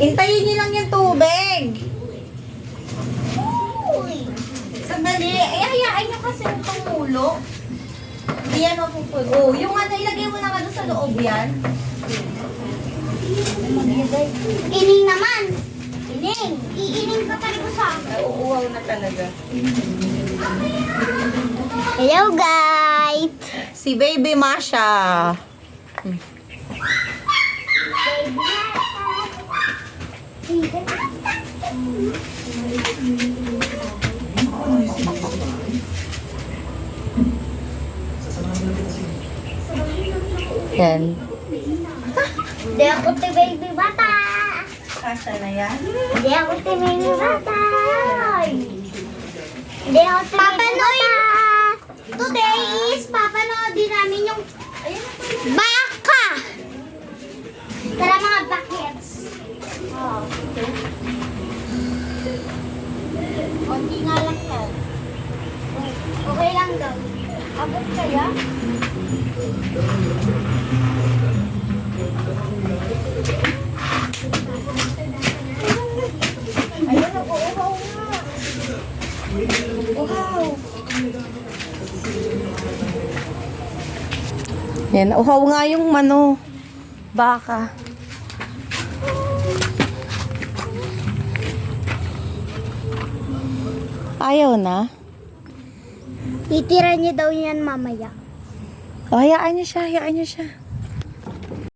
Intayin niyo lang yung tubig. Sandali. Eh, hayaan niyo kasi yung tumulo. Hindi yan mapupul. Oh, yung ano, ilagay mo na nga doon sa loob yan. Ining naman. Ining. Iining ka rin sa Ay, uuwaw na talaga. Hello guys. Si Baby Masha. Yan. Hindi ako ti baby bata. Kasha na yan. Hindi ako ti baby bata. Hindi ako ti baby bata. Today is papanoodin namin yung baka. Tara mga bakits. Oh. Konti nga lang yan. Okay lang daw. Abot kaya? Uhaw. Yan, uhaw nga yung mano. Baka. Ayaw na. Titira niya daw yan mamaya. O, hayaan niyo siya, hayaan niyo siya.